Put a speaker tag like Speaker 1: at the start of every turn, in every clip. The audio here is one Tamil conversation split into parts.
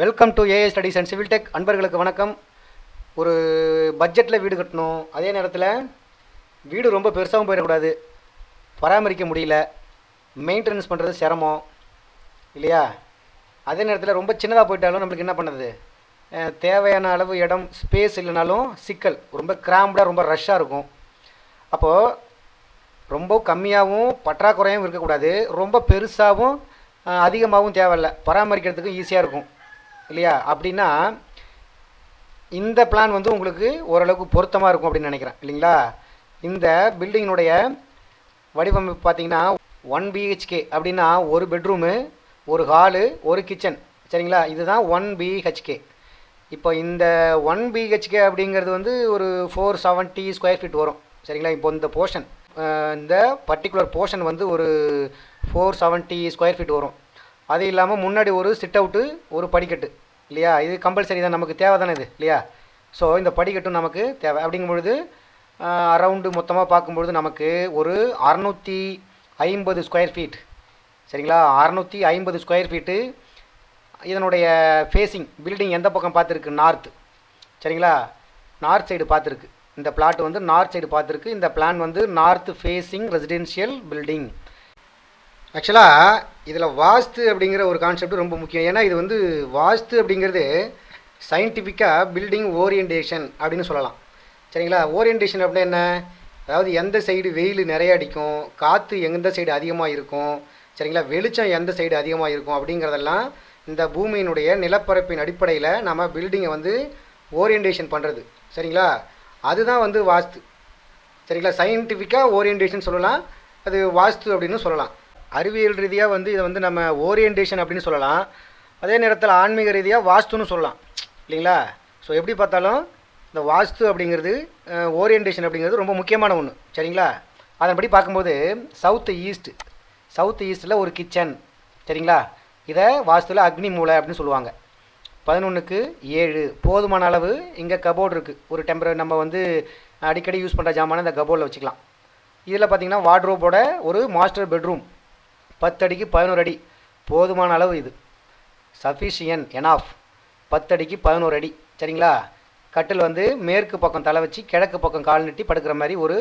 Speaker 1: Welcome to A A studies and civil tech அன்பர்களுக்கு வணக்கம். ஒரு பட்ஜெட்டில் வீடு கட்டணும். அதே நேரத்தில் வீடு ரொம்ப பெருசாகவும் போயிடக்கூடாது. பராமரிக்க முடியல. மெயின்டெனன்ஸ் பண்ணுறது சிரமம். இல்லையா? அதே நேரத்தில் ரொம்ப சின்னதாக போயிட்டாலும் நம்மளுக்கு என்ன பண்ணுறது தேவையான அளவு இடம் ஸ்பேஸ் இல்லைனாலும் சிக்கல். ரொம்ப கிராம்டாக ரொம்ப ரஷ்ஷாக இருக்கும். அப்போது ரொம்ப கம்மியாகவும் பற்றாக்குறையும் இருக்கக்கூடாது. ரொம்ப பெருசாகவும் அதிகமாகவும் தேவையில்ல. பராமரிக்கிறதுக்கு ஈஸியாக இருக்கும். இல்லையா? அப்படின்னா இந்த பிளான் வந்து உங்களுக்கு ஓரளவுக்கு பொருத்தமாக இருக்கும் அப்படின்னு நினைக்கிறேன். இல்லைங்களா? இந்த பில்டிங்கினுடைய வடிவமைப்பு பார்த்தீங்கன்னா ஒன் பிஹெச்கே அப்படின்னா ஒரு பெட்ரூமு ஒரு ஹாலு ஒரு கிச்சன் சரிங்களா? இதுதான் ஒன் பிஹெச்கே இப்போ இந்த ஒன் பிஹெச்கே அப்படிங்கிறது வந்து ஒரு ஃபோர் செவன்ட்டி ஸ்கொயர் ஃபீட் வரும். சரிங்களா? இப்போ இந்த போர்ஷன் இந்த பர்டிகுலர் போர்ஷன் வந்து ஒரு ஃபோர் செவன்ட்டி ஸ்கொயர் ஃபீட் வரும். அது இல்லாமல் முன்னாடி ஒரு சிட் அவுட்டு ஒரு படிக்கட்டு இல்லையா? இது கம்பல்சரி தான் நமக்கு தேவை தானே இது இல்லையா? ஸோ இந்த படிக்கட்டும் நமக்கு தேவை. அப்படிங்கும் பொழுது அரவுண்டு மொத்தமாக பார்க்கும்பொழுது நமக்கு ஒரு அறநூற்றி ஐம்பது ஸ்கொயர் ஃபீட் சரிங்களா? அறநூற்றி ஐம்பது ஸ்கொயர் ஃபீட்டு இதனுடைய ஃபேஸிங் பில்டிங் எந்த பக்கம் பார்த்துருக்கு? நார்த் சரிங்களா? நார்த் சைடு பார்த்துருக்கு. இந்த பிளாட் வந்து நார்த் சைடு பார்த்துருக்கு. இந்த பிளான் வந்து நார்த் ஃபேஸிங் ரெசிடென்ஷியல் பில்டிங் ஆக்சுவலாக இதில் வாஸ்து அப்படிங்கிற ஒரு கான்செப்ட் ரொம்ப முக்கியம். ஏன்னா இது வந்து வாஸ்து அப்படிங்கிறது சயின்டிஃபிக்காக பில்டிங் ஓரியன்டேஷன் அப்படின்னு சொல்லலாம். சரிங்களா? ஓரியன்டேஷன் அப்படின்னா என்ன? அதாவது எந்த சைடு வெயில் நிறைய அடிக்கும் காற்று எந்த சைடு அதிகமாக இருக்கும் சரிங்களா? வெளிச்சம் எந்த சைடு அதிகமாக இருக்கும் அப்படிங்கிறதெல்லாம் இந்த பூமியினுடைய நிலப்பரப்பின் அடிப்படையில் நம்ம பில்டிங்கை வந்து ஓரியன்டேஷன் பண்ணுறது சரிங்களா? அதுதான் வந்து வாஸ்து. சரிங்களா? சயின்டிஃபிக்காக ஓரியன்டேஷன் சொல்லலாம். அது வாஸ்து அப்படின்னு சொல்லலாம். அறிவியல் ரீதியாக வந்து இதை வந்து நம்ம ஓரியன்டேஷன் அப்படின்னு சொல்லலாம். அதே நேரத்தில் ஆன்மீக ரீதியாக வாஸ்துன்னு சொல்லலாம். இல்லைங்களா? ஸோ எப்படி பார்த்தாலும் இந்த வாஸ்து அப்படிங்கிறது ஓரியன்டேஷன் அப்படிங்கிறது ரொம்ப முக்கியமான ஒன்று சரிங்களா? அதன்படி பார்க்கும்போது சவுத்து ஈஸ்ட் சவுத் ஈஸ்ட்டில் ஒரு கிச்சன் சரிங்களா? இதை வாஸ்துவில் அக்னி மூலை அப்படின்னு சொல்லுவாங்க. பதினொன்றுக்கு ஏழு. போதுமான அளவு இங்கே கபோர்டு இருக்குது ஒரு டெம்பரரி நம்ம வந்து அடிக்கடி யூஸ் பண்ணுற ஜாமான இந்த கபோர்டில் வச்சுக்கலாம். இதில் பார்த்தீங்கன்னா வார்ட்ரோபோட ஒரு மாஸ்டர் பெட்ரூம் பத்தடிக்கு பதினோரு அடி. போதுமான அளவு இது. சஃபிஷியன் எனாஃப் பத்தடிக்கு பதினோரு அடி. சரிங்களா? கட்டில் வந்து மேற்கு பக்கம் தலை வச்சு கிழக்கு பக்கம் கால் நட்டி படுக்கிற மாதிரி ஒரு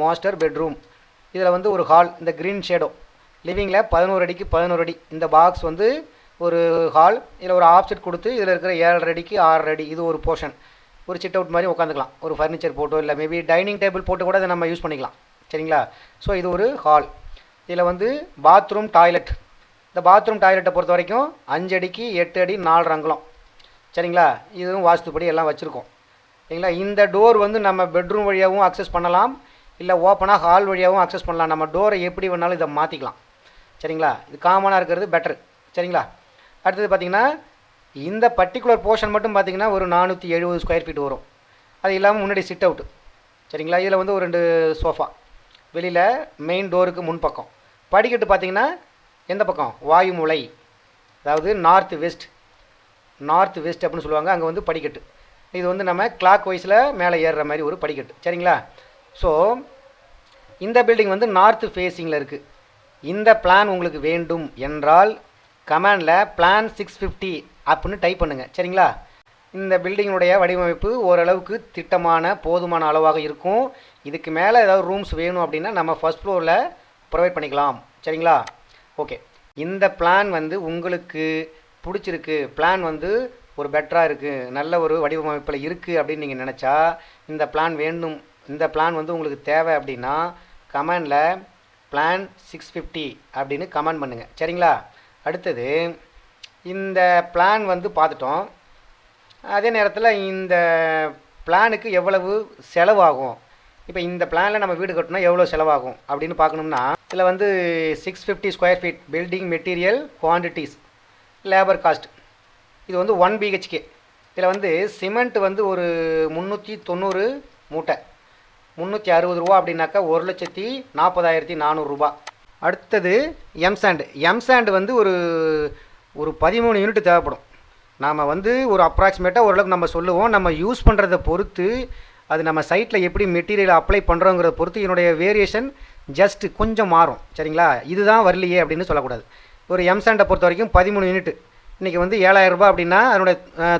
Speaker 1: மாஸ்டர் பெட்ரூம் இதில் வந்து ஒரு ஹால் இந்த க்ரீன் ஷேடோ லிவிங்கில் பதினோரு அடிக்கு பதினோரு அடி. இந்த பாக்ஸ் வந்து ஒரு ஹால் இதில் ஒரு ஆப்செட் கொடுத்து இதில் இருக்கிற ஏழரை அடிக்கு ஆறரை அடி. இது ஒரு போர்ஷன் ஒரு சிட் அவுட் மாதிரி உட்காந்துக்கலாம். ஒரு ஃபர்னிச்சர் போட்டோ இல்லை மேபி டைனிங் டேபிள் போட்டு கூட இதை நம்ம யூஸ் பண்ணிக்கலாம். சரிங்களா? ஸோ இது ஒரு ஹால் இதில் வந்து பாத்ரூம் டாய்லெட் இந்த பாத்ரூம் டாய்லெட்டை பொறுத்த வரைக்கும் அஞ்சு அடிக்கு எட்டு அடி நாலு அங்குலம் சரிங்களா? இதுவும் வாஸ்துப்படி எல்லாம் வச்சுருக்கோம். சரிங்களா? இந்த டோர் வந்து நம்ம பெட்ரூம் வழியாகவும் அக்சஸ் பண்ணலாம். இல்லை ஓப்பனாக ஹால் வழியாகவும் அக்சஸ் பண்ணலாம். நம்ம டோரை எப்படி வேணாலும் இதை மாற்றிக்கலாம் சரிங்களா? இது காமனாக இருக்கிறது பெட்ரு சரிங்களா? அடுத்தது பார்த்திங்கன்னா இந்த பர்டிகுலர் போர்ஷன் மட்டும் பார்த்திங்கன்னா ஒரு நானூற்றி எழுபது ஸ்கொயர் ஃபீட் வரும். அது இல்லாமல் முன்னாடி சிட் அவுட்டு சரிங்களா? இதில் வந்து ஒரு ரெண்டு சோஃபா வெளியில் மெயின் டோருக்கு முன்பக்கம். படிக்கட்டு பார்த்திங்கன்னா எந்த பக்கம்? வாயுமுலை அதாவது நார்த் வெஸ்ட் நார்த் வெஸ்ட் அப்படின்னு சொல்லுவாங்க அங்கே வந்து படிக்கட்டு. இது வந்து நம்ம கிளாக் வைஸில் மேலே ஏறுற மாதிரி ஒரு படிக்கட்டு. சரிங்களா? ஸோ இந்த பில்டிங் வந்து நார்த் ஃபேஸிங்கில் இருக்குது இந்த பிளான் உங்களுக்கு வேண்டும் என்றால் கமெண்டில் பிளான் சிக்ஸ் ஃபிஃப்டி அப்படின்னு டைப் பண்ணுங்கள் சரிங்களா? இந்த பில்டிங்கினுடைய வடிவமைப்பு ஓரளவுக்கு திட்டமான போதுமான அளவாக இருக்கும். இதுக்கு மேலே ஏதாவது ரூம்ஸ் வேணும் அப்படின்னா நம்ம ஃபர்ஸ்ட் ஃப்ளோரில் ப்ரொவைட் பண்ணிக்கலாம். சரிங்களா? ஓகே இந்த பிளான் வந்து உங்களுக்கு பிடிச்சிருக்கு. பிளான் வந்து ஒரு பெட்டராக இருக்குது நல்ல ஒரு வடிவமைப்பில் இருக்குது அப்படின்னு நீங்கள் நினச்சா இந்த பிளான் வேண்டும். இந்த பிளான் வந்து உங்களுக்கு தேவை அப்படின்னா கமெண்டில் பிளான் சிக்ஸ் ஃபிஃப்டி அப்படின்னு கமெண்ட் பண்ணுங்கள் சரிங்களா? அடுத்தது இந்த பிளான் வந்து பார்த்துட்டோம். அதே நேரத்தில் இந்த பிளானுக்கு எவ்வளவு செலவாகும்? இப்போ இந்த பிளானில் நம்ம வீடு கட்டினா எவ்வளோ செலவாகும் அப்படின்னு பார்க்கணும்னா இதில் வந்து six fifty square feet building material quantities labour cost இது வந்து ஒன் பிஹெச்கே இதில் வந்து சிமெண்ட் வந்து ஒரு முந்நூற்றி தொண்ணூறு மூட்டை. முந்நூற்றி அறுபது ரூபா அப்படின்னாக்கா ஒரு லட்சத்தி நாற்பதாயிரத்தி நானூறுரூபா அடுத்தது எம்சாண்ட் எம்சாண்டு வந்து ஒரு ஒரு பதிமூணு யூனிட் தேவைப்படும். நாம் வந்து ஒரு அப்ராக்சிமேட்டாக ஓரளவுக்கு நம்ம சொல்லுவோம். நம்ம யூஸ் பண்ணுறதை பொறுத்து அது நம்ம சைட்டில் எப்படி மெட்டீரியல் அப்ளை பண்ணுறோங்கிறத பொறுத்து என்னுடைய வேரியேஷன் ஜஸ்ட்டு கொஞ்சம் மாறும். சரிங்களா? இதுதான் வரலையே அப்படின்னு சொல்லக்கூடாது. ஒரு எம்சாண்டை பொறுத்த வரைக்கும் பதிமூணு யூனிட் இன்றைக்கி வந்து ஏழாயிரம் ரூபாய் அப்படின்னா அதனுடைய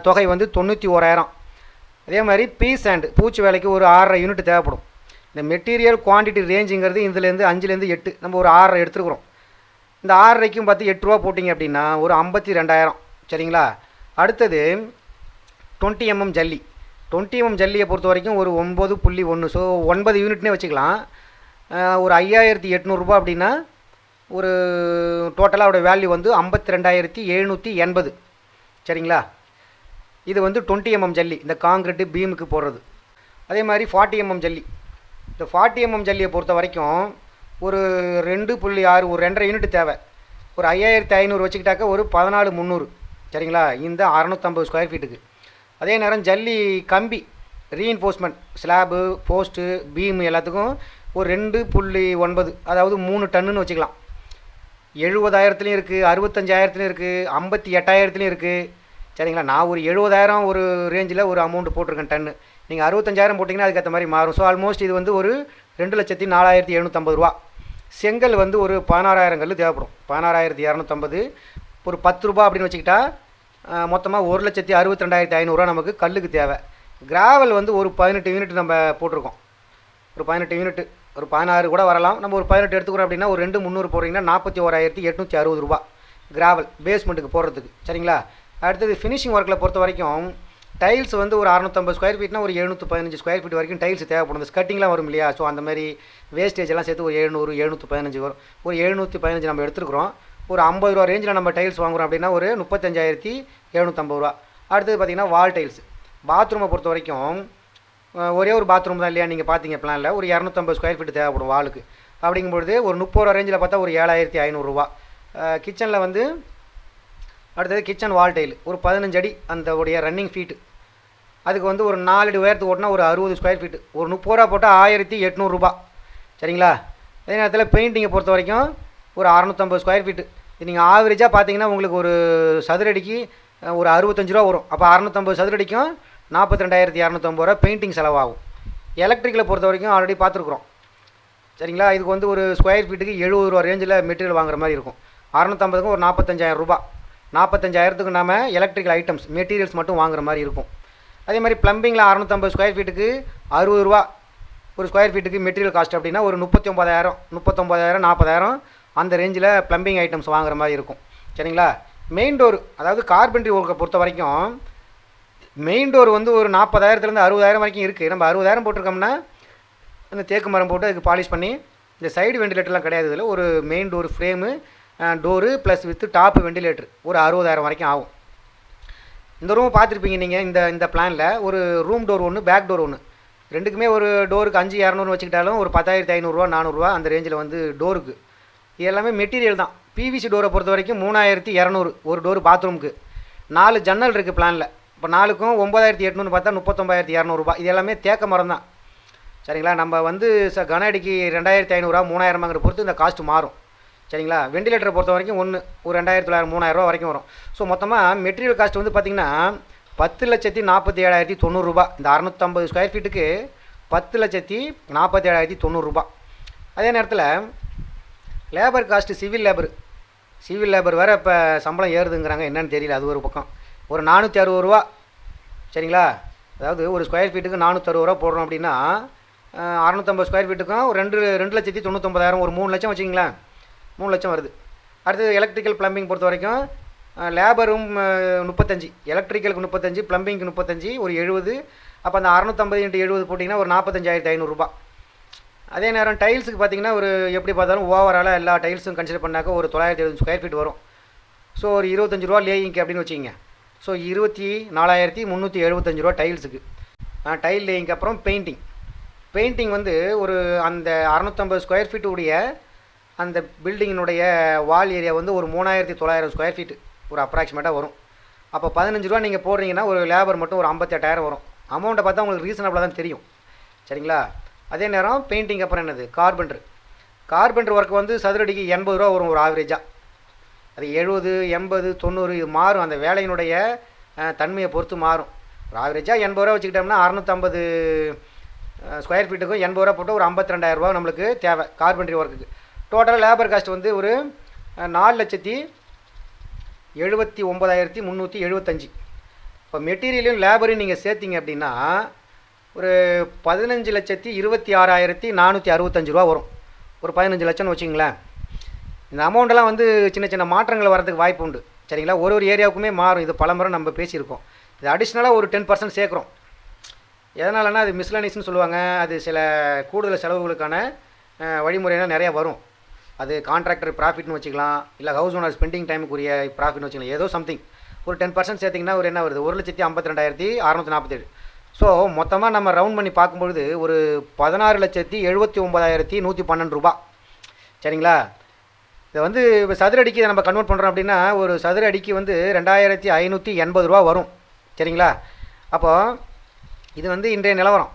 Speaker 1: தொகை வந்து தொண்ணூற்றி ஓராயிரம். அதே மாதிரி பீஸ் அண்ட் பூச்சி வேலைக்கு ஒரு ஆறரை யூனிட் தேவைப்படும். இந்த மெட்டீரியல் குவான்டிட்டி ரேஞ்சுங்கிறது இதுலேருந்து அஞ்சுலேருந்து எட்டு. நம்ம ஒரு ஆறரை எடுத்துருக்குறோம். இந்த ஆறரைக்கும் பார்த்து எட்டு ரூபா போட்டிங்க அப்படின்னா ஒரு ஐம்பத்தி ரெண்டாயிரம். சரிங்களா? அடுத்தது டுவெண்ட்டி எம்எம் ஜல்லி. டுவெண்ட்டி எம்எம் ஜல்லியை பொறுத்த வரைக்கும் ஒரு ஒம்பது புள்ளி ஒன்று ஸோ ஒன்பது யூனிட்னே வச்சுக்கலாம். ஒரு ஐயாயிரத்தி எட்நூறுரூபா அப்படின்னா ஒரு டோட்டலாக அவருடைய வேல்யூ வந்து ஐம்பத்தி ரெண்டாயிரத்தி எழுநூற்றி எண்பது. சரிங்களா? இது வந்து டுவெண்ட்டி எம்எம் ஜல்லி இந்த காங்கிரீட்டு பீமுக்கு போடுறது. அதே மாதிரி ஃபார்ட்டி எம்எம் ஜல்லி. இந்த ஃபார்ட்டி எம்எம் ஜல்லியை பொறுத்த வரைக்கும் ஒரு ரெண்டு புள்ளி ஆறு ஒரு ரெண்டரை யூனிட் தேவை. ஒரு ஐயாயிரத்தி ஐநூறு வச்சுக்கிட்டாக்க ஒரு பதினாலு முந்நூறு. சரிங்களா? இந்த அறநூற்றம்பது ஸ்கொயர் ஃபீட்டுக்கு அதே நேரம் ஜல்லி கம்பி ரீஎன்ஃபோர்ஸ்மெண்ட் ஸ்லாபு போஸ்ட்டு பீம் எல்லாத்துக்கும் ஒரு ரெண்டு புள்ளி ஒன்பது அதாவது மூணு டன்னுன்னு வச்சுக்கலாம். எழுபதாயிரத்துலையும் இருக்குது அறுபத்தஞ்சாயிரத்துலையும் இருக்குது ஐம்பத்தி எட்டாயிரத்துலையும் இருக்குது சரிங்களா? நான் ஒரு எழுபதாயிரம் ஒரு ரேஞ்சில் ஒரு அமௌண்ட் போட்டிருக்கேன் டன்னு. நீங்கள் அறுபத்தஞ்சாயிரம் போட்டிங்கன்னா அதுக்கேற்ற மாதிரி மாறும். ஸோ ஆல்மோஸ்ட் இது வந்து ஒரு ரெண்டு லட்சத்தி நாலாயிரத்தி எழுநூற்றம்பது ரூபா. செங்கல் வந்து ஒரு பதினாறாயிரம் கல் தேவைப்படும். பதினாறாயிரத்தி இரநூத்தம்பது. ஒரு பத்து ரூபா அப்படின்னு வச்சுக்கிட்டா மொத்தமாக ஒரு லட்சத்தி அறுபத்தி ரெண்டாயிரத்தி ஐநூறுரூவா நமக்கு கல்லுக்கு தேவை. கிராவல் வந்து ஒரு பதினெட்டு யூனிட் நம்ம போட்டிருக்கோம். ஒரு பதினெட்டு யூனிட் ஒரு பதினாறு கூட வரலாம். நம்ம ஒரு பதினெட்டு எடுத்துக்கிறோம் அப்படின்னா ஒரு ரெண்டு முந்நூறு போடுறீங்கன்னா நாற்பத்தி ஓராயிரத்தி எட்நூற்றி அறுபது ரூபா. கிராவல் பேஸ்மெண்ட்டுக்கு போடுறதுக்கு. சரிங்களா? அடுத்தது ஃபினிஷிங் ஒர்க்கில் பொறுத்த வரைக்கும் டைல்ஸ் வந்து ஒரு அறநூற்றம்பது ஸ்கொயர் ஃபீட்னா ஒரு எழுநூற்றி பதினஞ்சு ஸ்கொயர் ஃபீட் வரைக்கும் டைல்ஸ் தேவைப்படும். இந்த ஸ்கட்டிங்லாம் வரும் இல்லையா? ஸோ அந்த மாதிரி வேஸ்டேஜ் எல்லாம் சேர்த்து ஒரு எழுநூறு எழுநூற்றி பதினஞ்சு வரும். ஒரு எழுநூற்றி பதினஞ்சு நம்ம எடுத்துருக்குறோம். ஒரு ஐம்பது ரூபா ரேஞ்சில் நம்ம டைல்ஸ் வாங்குறோம் அப்படின்னா ஒரு முப்பத்தஞ்சாயிரத்தி எழுநூற்றம்பது ரூபா. அடுத்தது பார்த்திங்கன்னா வால் டைல்ஸ் பாத்ரூமை பொறுத்த வரைக்கும் ஒரே ஒரு பாத்ரூம் தான் இல்லையா? நீங்கள் பார்த்தீங்க பிளானில் ஒரு இரநூத்தம்பது ஸ்கொயர் ஃபீட் தேவைப்படும் வாளுக்கு அப்படிங்கும்பொழுது ஒரு முப்பது ரூபா ரேஞ்சில் பார்த்தா ஒரு ஏழாயிரத்தி ஐநூறுரூவா கிச்சனில் வந்து அடுத்தது கிச்சன் வால் டைல் ஒரு பதினஞ்சு அடி அந்த உடைய ரன்னிங் ஃபீட்டு அதுக்கு வந்து ஒரு நாலு அடி உயரத்துக்கு ஓட்டினா ஒரு அறுபது ஸ்கொயர் ஃபீட்டு ஒரு முப்பது ரூபா போட்டால் ஆயிரத்தி எட்நூறுரூபா சரிங்களா? அதே நேரத்தில் பெயிண்டிங்கை பொறுத்த வரைக்கும் ஒரு அறநூற்றம்பது ஸ்கொயர் ஃபீட்டு இது நீங்கள் ஆவரேஜாக பார்த்தீங்கன்னா உங்களுக்கு ஒரு சதுரடிக்கு ஒரு அறுபத்தஞ்சு ரூபா வரும். அப்போ அறநூற்றம்பது சதுரடிக்கும் நாற்பத்தி ரெண்டாயிரத்தி இரநூத்தம்பது ரூபா பெயிண்டிங் செலவாகும். எலக்ட்ரிக்கலை பொறுத்த வரைக்கும் ஆல்ரெடி பார்த்துருக்குறோம். சரிங்களா? இதுக்கு வந்து ஒரு ஸ்கொயர் ஃபீட்டுக்கு எழுபது ரூபா ரேஞ்சில் மெட்டீரியல் வாங்குற மாதிரி இருக்கும். அறநூத்தம்பதுக்கும் ஒரு நாற்பத்தஞ்சாயிரம் ரூபா நாற்பத்தஞ்சாயிரத்துக்கு நாம எலக்ட்ரிக்கல் ஐட்டம்ஸ் மெட்டீரியல்ஸ் மட்டும் வாங்குற மாதிரி இருக்கும். அதே மாதிரி ப்ளம்பிங்கில் அறநூற்றம்பது ஸ்கொயர் ஃபீட்டுக்கு அறுபது ரூபா ஒரு ஸ்கொயர் ஃபீட்டுக்கு மெட்டீரியல் காஸ்ட் அப்படின்னா ஒரு முப்பத்தி ஒம்பதாயிரம் முப்பத்தொம்பதாயிரம் நாற்பதாயிரம் அந்த ரேஞ்சில் ப்ளம்பிங் ஐட்டம்ஸ் வாங்குற மாதிரி இருக்கும். சரிங்களா? மெயின் டோர் அதாவது கார்பென்ட்ரி ஒர்க்கை பொறுத்த வரைக்கும் மெயின் டோர் வந்து ஒரு நாற்பதாயிரத்துலேருந்து அறுபதாயிரம் வரைக்கும் இருக்குது நம்ம அறுபதாயிரம் போட்டிருக்கோம்னா இந்த தேக்கு மரம் போட்டு அதுக்கு பாலிஷ் பண்ணி இந்த சைடு வெண்டிலேட்டர்லாம் கிடையாது இதில். ஒரு main door frame door plus with top ventilator ஒரு அறுபதாயிரம் வரைக்கும் ஆகும். இந்த ரூம் பார்த்துருப்பீங்க நீங்கள் இந்த இந்த பிளானில் ஒரு ரூம் டோர் ஒன்று பேக் டோர் ஒன்று ரெண்டுக்குமே ஒரு டோருக்கு அஞ்சு இரநூறு வச்சுக்கிட்டாலும் ஒரு பத்தாயிரத்தி ஐநூறுரூவா நானூறுரூவா அந்த ரேஞ்சில் வந்து டோருக்கு இது எல்லாமே மெட்டீரியல் தான். பிவிசி டோரை பொறுத்த வரைக்கும் மூணாயிரத்தி இரநூறு ஒரு டோர் பாத்ரூமுக்கு நாலு ஜன்னல் இருக்குது பிளானில் இப்போ நாலுக்கும் ஒம்பதாயிரத்தி எட்நூறு பார்த்தா முப்பத்தொம்பதாயிரத்தி இரநூறுபா இது எல்லாமே தேக்க மரம் தான். சரிங்களா? நம்ம வந்து ச கன அடிக்கு ரெண்டாயிரத்தி ஐநூறுரூவா மூணாயிரமாங்கிற பொறுத்து இந்த காஸ்ட் மாறும். சரிங்களா? வெண்டிலேட்டரை பொறுத்த வரைக்கும் ஒன்று ஒரு ரெண்டாயிரத்தி தொள்ளாயிரம் மூணாயிரரூவா வரைக்கும் வரும். ஸோ மொத்தமாக மெட்டீரியல் காஸ்ட் வந்து பார்த்திங்கன்னா பத்து லட்சத்தி நாற்பத்தி ஏழாயிரத்தி தொண்ணூறுரூபா இந்த அறநூற்றம்பது ஸ்கொயர் ஃபீட்டுக்கு பத்து லட்சத்தி நாற்பத்தி ஏழாயிரத்தி தொண்ணூறுரூபா அதே நேரத்தில் labour cost civil labour civil labour வேறு இப்போ சம்பளம் ஏறுதுங்கிறாங்க. என்னன்னு தெரியல. அது ஒரு பக்கம். ஒரு நானூற்றி அறுபது ரூபா. சரிங்களா? அதாவது ஒரு ஸ்கொயர் ஃபீட்டுக்கு நானூற்றறுபது ரூபா போடுறோம் அப்படின்னா அறநூற்றம்பது ஸ்கொயர் ஃபீட்டுக்கும் ஒரு ரெண்டு ரெண்டு லட்சத்தி தொண்ணூத்தொம்பதாயிரம் ஒரு மூணு லட்சம் வச்சிங்களேன் மூணு லட்சம் வருது. அடுத்தது எலக்ட்ரிக்கல் ப்ளம்பிங் பொறுத்த வரைக்கும் லேபரும் முப்பத்தஞ்சு. எலக்ட்ரிக்கலுக்கு முப்பத்தஞ்சு ப்ளம்பிங்க்கு முப்பத்தஞ்சு ஒரு எழுபது. அப்போ அந்த அறநூற்றம்பது இன்ட்டு எழுபது போட்டிங்கன்னா ஒரு நாற்பத்தஞ்சாயிரத்தி ஐநூறுரூபா அதே நேரம் டைல்ஸுக்கு பார்த்தீங்கன்னா ஒரு எப்படி பார்த்தாலும் ஓவராலாக எல்லா டைல்ஸும் கன்சிடர் பண்ணாக்க ஒரு தொள்ளாயிரத்தி எழுபது ஸ்கொயர் ஃபீட் வரும். ஸோ ஒரு இருபத்தஞ்சு ரூபா லேயிங்க்கு அப்படின்னு வச்சுக்கிங்க. ஸோ இருபத்தி நாலாயிரத்தி முந்நூற்றி எழுபத்தஞ்சு ரூபா டைல்ஸுக்கு டைல் லேயிங்க்கு அப்புறம் பெயிண்டிங் பெயிண்டிங் வந்து ஒரு அந்த அறநூற்றம்பது ஸ்கொயர் ஃபீட்டு உடைய அந்த பில்டிங்கினுடைய வால் ஏரியா வந்து ஒரு மூணாயிரத்தி தொள்ளாயிரம் ஸ்கொயர் ஃபீட்டு ஒரு அப்ராக்சிமேட்டாக வரும். அப்போ பதினஞ்சு ரூபா நீங்கள் போடுறீங்கன்னா ஒரு லேபர் மட்டும் ஒரு ஐம்பத்தெட்டாயிரம் வரும். அமௌண்ட்டை பார்த்தா உங்களுக்கு ரீசனபிளாக தான் தெரியும். சரிங்களா? அதே நேரம் பெயிண்டிங் அப்புறம் என்னது? கார்பெண்டர் கார்பெண்டர் ஒர்க் வந்து சதுரடிக்கு எண்பது ரூபா வரும் ஒரு ஆவரேஜாக அது எழுபது எண்பது தொண்ணூறு இது மாறும். அந்த வேலையினுடைய தன்மையை பொறுத்து மாறும். ஒரு ஆவரேஜாக எண்பது ரூபா வச்சுக்கிட்டோம்னா அறநூற்றம்பது ஸ்கொயர் ஃபீட்டுக்கும் எண்பது ரூபா போட்டு ஒரு ஐம்பத்தி ரெண்டாயிரரூபா நம்மளுக்கு தேவை கார்பெண்ட்ரி ஒர்க்குக்கு டோட்டலாக லேபர் காஸ்ட் வந்து ஒரு நாலு லட்சத்தி எழுபத்தி ஒம்பதாயிரத்தி முந்நூற்றி எழுபத்தஞ்சி இப்போ மெட்டீரியலையும் லேபரையும் நீங்கள் சேர்த்திங்க அப்படின்னா ஒரு பதினஞ்சு லட்சத்தி இருபத்தி ஆறாயிரத்தி நானூற்றி அறுபத்தஞ்சு ரூபா வரும். ஒரு பதினஞ்சு லட்சம்னு வச்சுங்களேன் இந்த அமௌண்ட்டெல்லாம் வந்து சின்ன சின்ன மாற்றங்கள் வரதுக்கு வாய்ப்பு உண்டு. சரிங்களா? ஒரு ஒரு ஏரியாவுக்குமே மாறும். இது பலமுறை நம்ம பேசியிருக்கோம். இது அடிஷ்னலாக ஒரு டென் பர்சன்ட் சேர்க்குறோம். எதனாலனா அது மிஸ்லனிஸ்னு சொல்லுவாங்க. அது சில கூடுதல் செலவுகளுக்கான அஹ், வழிமுறைலாம் நிறையா வரும். அது கான்ட்ராக்டர் ப்ராஃபிட்னு வச்சுக்கலாம். இல்லை ஹவுஸ் ஓனர் ஸ்பெண்டிங் டைமுக்குரிய ப்ராஃபிட்னு வச்சுக்கலாம். ஏதோ சம்திங் ஒரு டென் பர்சன்ட் சேர்த்திங்கன்னா ஒரு என்ன வருது? ஒரு லட்சத்தி ஐம்பத்தி ரெண்டாயிரத்தி அறநூற்றி நாற்பத்தேழு ஸோ மொத்தமாக நம்ம ரவுண்ட் பண்ணி பார்க்கும்பொழுது ஒரு பதினாறு லட்சத்தி எழுபத்தி ஒம்பதாயிரத்தி நூற்றி பன்னெண்டு ரூபா சரிங்களா? இதை வந்து இப்போ சதுர அடிக்கு இதை நம்ம கன்வெர்ட் பண்ணுறோம் அப்படின்னா ஒரு சதுர அடிக்கு வந்து ரெண்டாயிரத்தி ஐநூற்றி எண்பது ரூபா வரும். சரிங்களா? அப்போ இது வந்து இன்றைய நிலவரம்.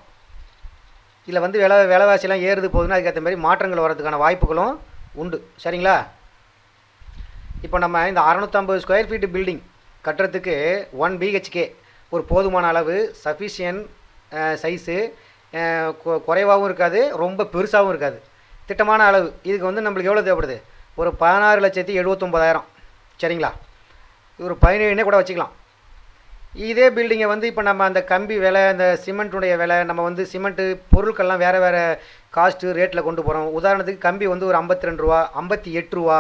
Speaker 1: இதில் வந்து விலை விலைவாசிலாம் ஏறுது போகுதுன்னா அதுக்கேற்ற மாதிரி மாற்றங்கள் வர்றதுக்கான வாய்ப்புகளும் உண்டு. சரிங்களா? இப்போ நம்ம இந்த அறநூற்றம்பது ஸ்கொயர் ஃபீட் பில்டிங் கட்டுறதுக்கு ஒன் பிஹெச்கே ஒரு போதுமான அளவு சஃபிஷியன்ட் சைஸு குறைவாகவும் இருக்காது ரொம்ப பெருசாகவும் இருக்காது. திட்டமான அளவு. இதுக்கு வந்து நம்மளுக்கு எவ்வளோ தேவைப்படுது? ஒரு பதினாறு லட்சத்தி எழுபத்தொம்பதாயிரம் சரிங்களா? இது ஒரு பதினேழுனே கூட வச்சுக்கலாம். இதே பில்டிங்கை வந்து இப்போ நம்ம அந்த கம்பி விலை அந்த சிமெண்ட்டுடைய விலை நம்ம வந்து சிமெண்ட்டு பொருட்கள்லாம் வேறு வேறு காஸ்ட்டு ரேட்டில் கொண்டு போகிறோம் உதாரணத்துக்கு கம்பி வந்து ஒரு ஐம்பத்தி ரெண்டு ரூபா ஐம்பத்தி எட்டு ரூபா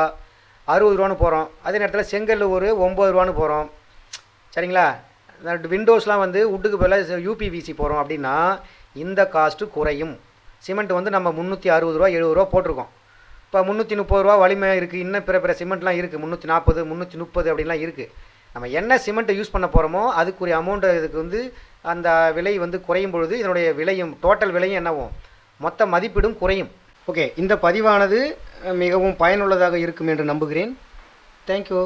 Speaker 1: அறுபது ரூபான்னு போகிறோம் அதே நேரத்தில் செங்கல் ஒரு ஒம்பது ரூபான்னு போகிறோம் சரிங்களா? விண்டோஸ்லாம் வந்து உட்டுக்கு பதிலாக யூபிவிசி போகிறோம் அப்படின்னா இந்த காஸ்ட்டு குறையும். சிமெண்ட் வந்து நம்ம முந்நூற்றி அறுபது ரூபா எழுபது ரூபா போட்டிருக்கோம். இப்போ முந்நூற்றி முப்பது ரூபா வலிமை இருக்குது இன்னும் பிற பிற சிமெண்ட்லாம் இருக்குது முந்நூற்றி நாற்பது முந்நூற்றி முப்பது அப்படின்லாம் இருக்குது நம்ம என்ன சிமெண்ட்டை யூஸ் பண்ண போகிறோமோ அதுக்குரிய அமௌண்ட்டு இதுக்கு வந்து அந்த விலை வந்து குறையும் பொழுது இதனுடைய விலையும் டோட்டல் விலையும் என்னவும் மொத்த மதிப்பீடும் குறையும். ஓகே இந்த பதிவானது மிகவும் பயனுள்ளதாக இருக்கும் என்று நம்புகிறேன். தேங்க்யூ